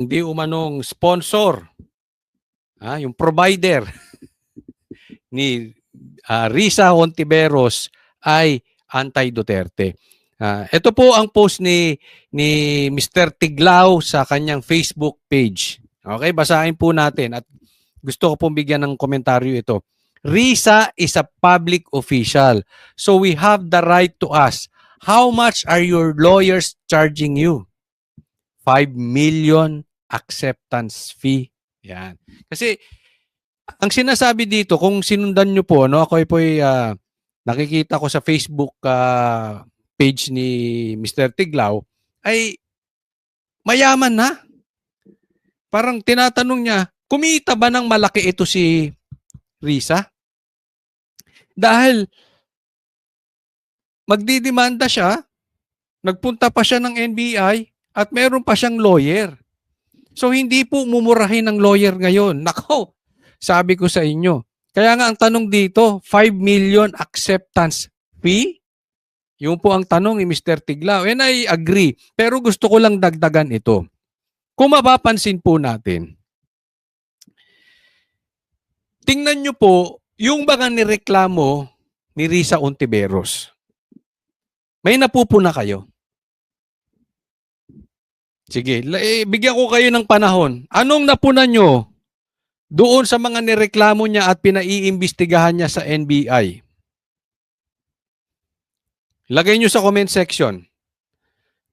hindi umanong sponsor, ah, yung provider ni ah, Risa Hontiveros ay anti-Duterte. Ah, ito po ang post ni ni Mr. Tiglao sa kanyang Facebook page. Okay, basahin po natin at gusto ko pong bigyan ng komentaryo ito. Risa is a public official. So we have the right to ask, how much are your lawyers charging you? 5 million acceptance fee. Yan. Kasi ang sinasabi dito, kung sinundan nyo po, no, ako po ay ah, nakikita ko sa Facebook ah, page ni Mr. Tiglao, ay mayaman na. Parang tinatanong niya, kumita ba ng malaki ito si Risa? Dahil magdidemanda siya, nagpunta pa siya ng NBI at meron pa siyang lawyer. So hindi po mumurahin ng lawyer ngayon. Nako, sabi ko sa inyo. Kaya nga ang tanong dito, 5 million acceptance fee? Yung po ang tanong ni Mr. Tiglao. And I agree. Pero gusto ko lang dagdagan ito. Kung mapapansin po natin, tingnan nyo po yung mga nireklamo ni Risa Ontiveros. May napupuna kayo. Sige, eh, bigyan ko kayo ng panahon. Anong napuna nyo doon sa mga nireklamo niya at pinaiimbestigahan niya sa NBI? Lagay nyo sa comment section.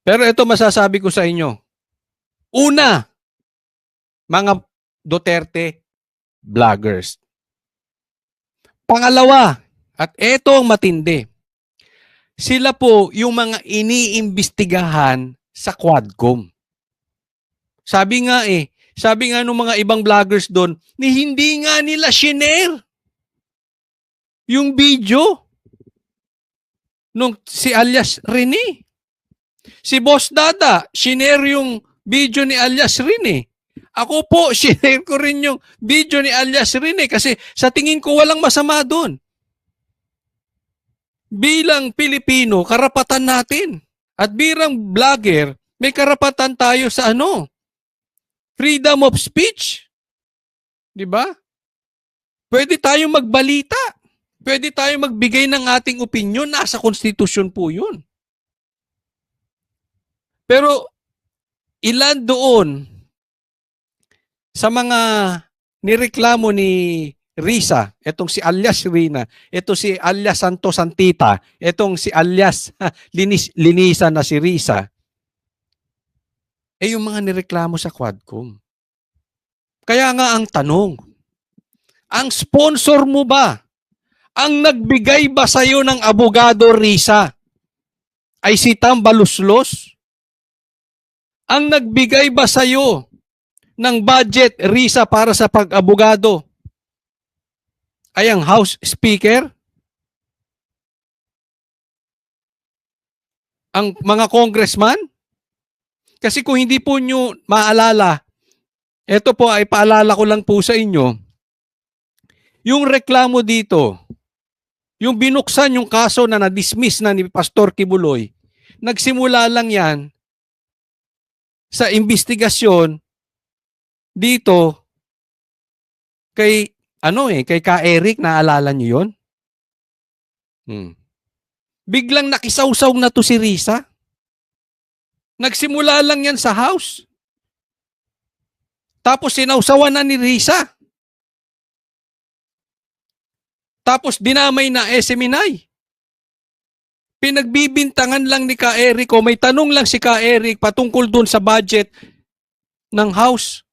Pero ito masasabi ko sa inyo. Una, mga Duterte vloggers. Pangalawa, at ito ang matindi. Sila po yung mga iniimbestigahan sa Quadcom. Sabi nga eh, sabi nga ng mga ibang vloggers doon, ni hindi nga nila shinare yung video nung si alias Rene. Si Boss Dada, shinare yung video ni alias Rene. Ako po, shinare ko rin yung video ni alias Rene kasi sa tingin ko walang masama doon. Bilang Pilipino, karapatan natin. At bilang vlogger, may karapatan tayo sa ano? Freedom of speech. 'Di ba? Pwede tayong magbalita. Pwede tayong magbigay ng ating opinion. Nasa konstitusyon po 'yun. Pero ilan doon sa mga nireklamo ni Risa, etong si alias Rina, ito si alias Santo Santita, etong si alias linis, Linisa na si Risa, eh yung mga nireklamo sa Quadcom. Kaya nga ang tanong, ang sponsor mo ba, ang nagbigay ba sa'yo ng abogado Risa, ay si Tambaluslos? Ang nagbigay ba sa'yo ng budget Risa para sa pag-abogado ay ang House Speaker? Ang mga congressman? Kasi kung hindi po nyo maalala, ito po ay paalala ko lang po sa inyo, yung reklamo dito, yung binuksan yung kaso na na-dismiss na ni Pastor Kibuloy, nagsimula lang yan sa investigasyon dito kay ano eh, kay Ka Eric, naalala niyo yon? Hmm. Biglang nakisawsaw na to si Risa. Nagsimula lang yan sa house. Tapos sinawsawan na ni Risa. Tapos dinamay na SMNI. Pinagbibintangan lang ni Ka Eric o may tanong lang si Ka Eric patungkol dun sa budget ng house.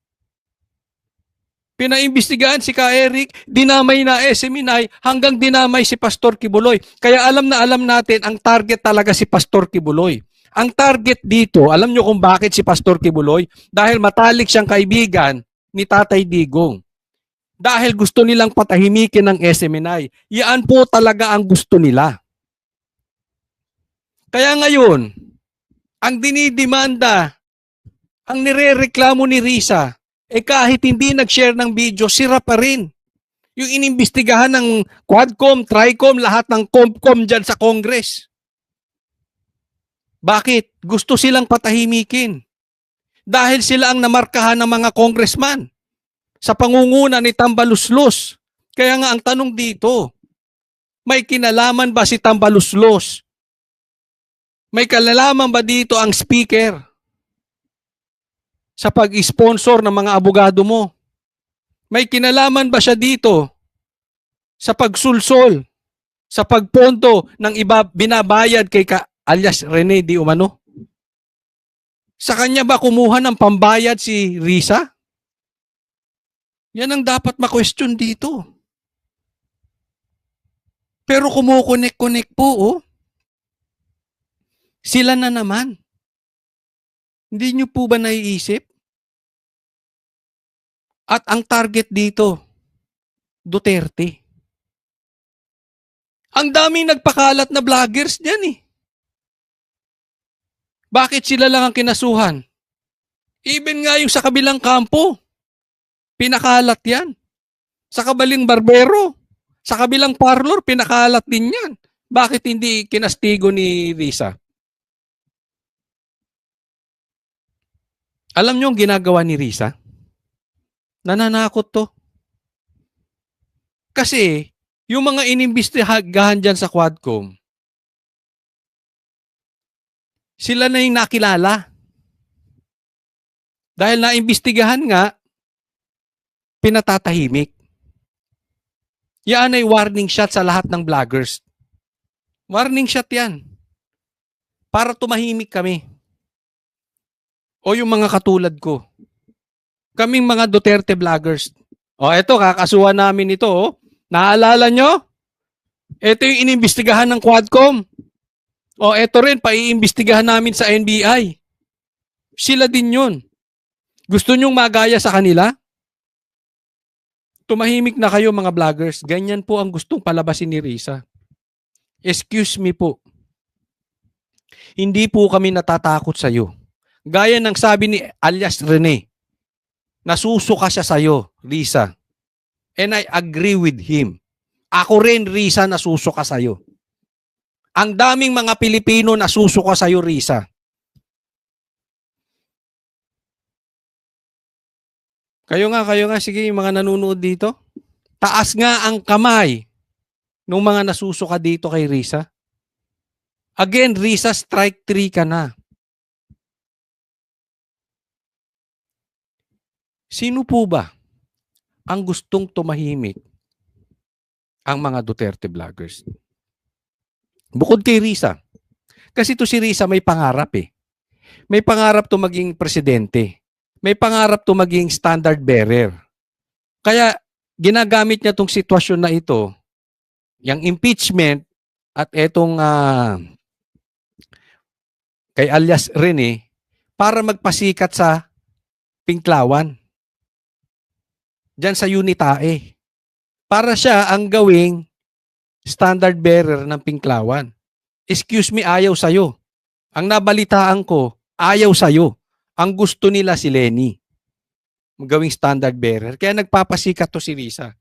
Pinaimbestigahan si Ka Eric, dinamay na SMNI hanggang dinamay si Pastor Kibuloy. Kaya alam na alam natin ang target talaga si Pastor Kibuloy. Ang target dito, alam nyo kung bakit si Pastor Kibuloy? Dahil matalik siyang kaibigan ni Tatay Digong. Dahil gusto nilang patahimikin ng SMNI. Yan po talaga ang gusto nila. Kaya ngayon, ang dinidemanda, ang nirereklamo ni Risa, eh kahit hindi nag-share ng video, sira pa rin. Yung inimbestigahan ng Quadcom, Tricom, lahat ng Comcom dyan sa Congress. Bakit? Gusto silang patahimikin. Dahil sila ang namarkahan ng mga congressman sa pangunguna ni Tambaluslos. Kaya nga ang tanong dito, may kinalaman ba si Tambaluslos? May kalalaman ba dito ang speaker sa pag-sponsor ng mga abogado mo? May kinalaman ba siya dito sa pagsulsol, sa pagponto ng iba binabayad kay ka, alias Rene Di Umano? Sa kanya ba kumuha ng pambayad si Risa? Yan ang dapat ma-question dito. Pero kumukonek-konek po, oh. Sila na naman. Hindi nyo po ba naiisip? At ang target dito, Duterte. Ang daming nagpakalat na vloggers diyan eh. Bakit sila lang ang kinasuhan? Even nga yung sa kabilang kampo, pinakalat yan. Sa kabaling barbero, sa kabilang parlor, pinakalat din yan. Bakit hindi kinastigo ni Risa? Alam niyo ang ginagawa ni Risa? Nananakot to. Kasi, yung mga inimbestigahan dyan sa Quadcom, sila na yung nakilala. Dahil naimbestigahan nga, pinatatahimik. Yan ay warning shot sa lahat ng vloggers. Warning shot yan. Para tumahimik kami. O yung mga katulad ko. Kaming mga Duterte vloggers. O eto, kakasuhan namin ito. Oh. Naalala nyo? Ito yung inimbestigahan ng Quadcom. O eto rin, paiimbestigahan namin sa NBI. Sila din yun. Gusto nyong magaya sa kanila? Tumahimik na kayo mga vloggers. Ganyan po ang gustong palabasin ni Risa. Excuse me po. Hindi po kami natatakot sa iyo. Gaya ng sabi ni alias Rene, nasusuka siya sa iyo, Risa. And I agree with him. Ako rin, Risa, nasusuka sa iyo. Ang daming mga Pilipino nasusuka sa iyo, Risa. Kayo nga, kayo nga, sige, yung mga nanonood dito. Taas nga ang kamay ng mga nasusuka dito kay Risa. Again, Risa, strike 3 ka na. Sino po ba ang gustong tumahimik ang mga Duterte vloggers? Bukod kay Risa. Kasi to si Risa may pangarap eh. May pangarap to maging presidente. May pangarap to maging standard bearer. Kaya ginagamit niya tong sitwasyon na ito, yung impeachment at etong ah, kay alias Rene para magpasikat sa Pinklawan. Diyan sa Unitae. Para siya ang gawing standard bearer ng Pinklawan. Excuse me, ayaw sa'yo. Ang nabalitaan ko, ayaw sa'yo. Ang gusto nila si Lenny. Gawing standard bearer. Kaya nagpapasikat to si Risa.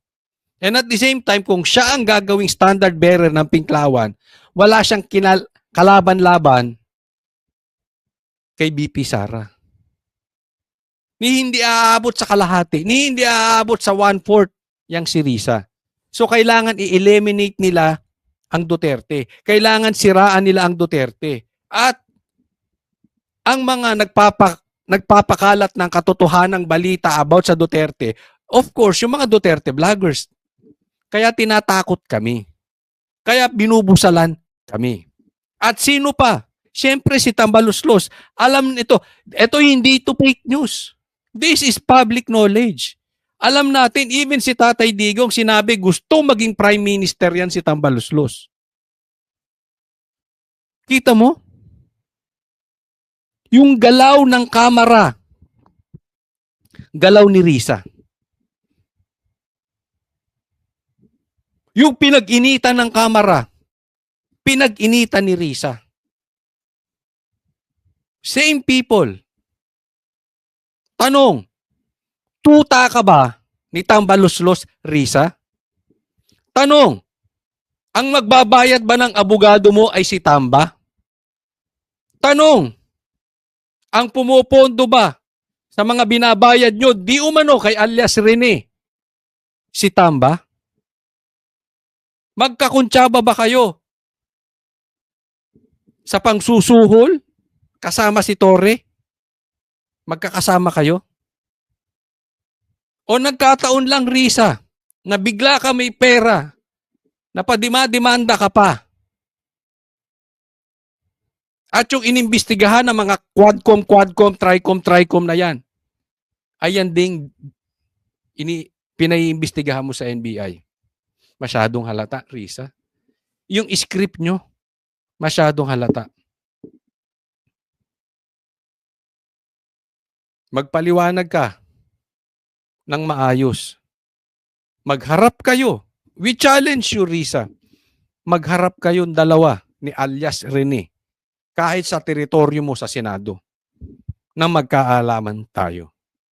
And at the same time, kung siya ang gagawing standard bearer ng Pinklawan, wala siyang kinal- kalaban-laban kay BP Sara. Ni hindi aabot sa kalahati, ni hindi aabot sa one-fourth yang si Risa. So kailangan i-eliminate nila ang Duterte. Kailangan siraan nila ang Duterte. At ang mga nagpapa, nagpapakalat ng katotohanang balita about sa Duterte, of course, yung mga Duterte vloggers. Kaya tinatakot kami. Kaya binubusalan kami. At sino pa? Siyempre si Tambaluslos. Alam nito, ito hindi ito fake news. This is public knowledge. Alam natin, even si Tatay Digong sinabi gusto maging prime minister yan si Tambaluslos. Kita mo? Yung galaw ng kamera, galaw ni Risa. Yung pinag-initan ng kamera, pinag-initan ni Risa. Same people. Tanong, tuta ka ba ni Tambaluslos Risa? Tanong, ang magbabayad ba ng abogado mo ay si Tamba? Tanong, ang pumupondo ba sa mga binabayad nyo, di umano kay alias Rene. Si Tamba? Magkakuntsaba ba kayo? Sa pangsusuhol? Kasama si Torre? Magkakasama kayo? O nagkataon lang, Risa, na bigla ka may pera, na padima-demanda ka pa. At yung inimbestigahan ng mga quadcom, quadcom, tricom, tricom na yan, ay yan ding ini, pinaiimbestigahan mo sa NBI. Masyadong halata, Risa. Yung script nyo, masyadong halata. Magpaliwanag ka ng maayos. Magharap kayo. We challenge you, Risa. Magharap kayong dalawa ni alias Rene kahit sa teritoryo mo sa Senado na magkaalaman tayo.